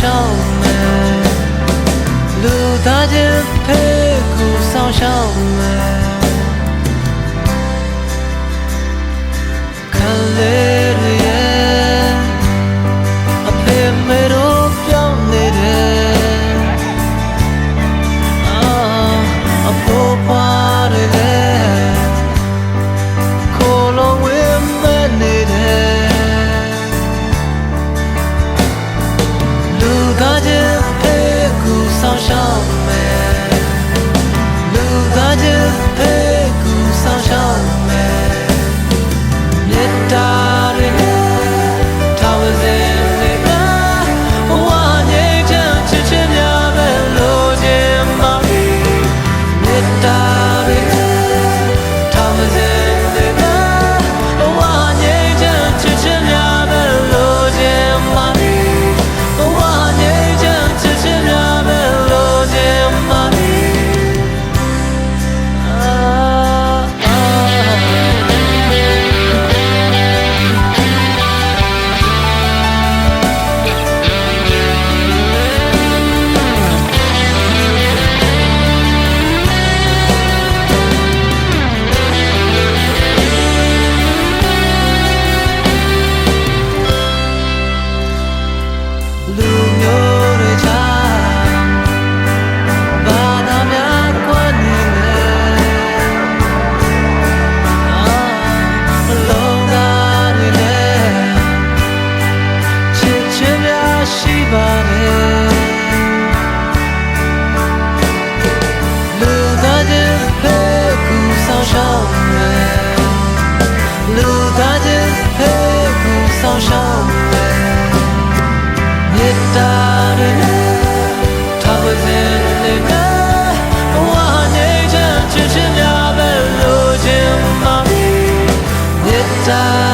ရှောက်မယ်လူသားချင်းဖေးကိုဆောင်ရှောက်မယ် side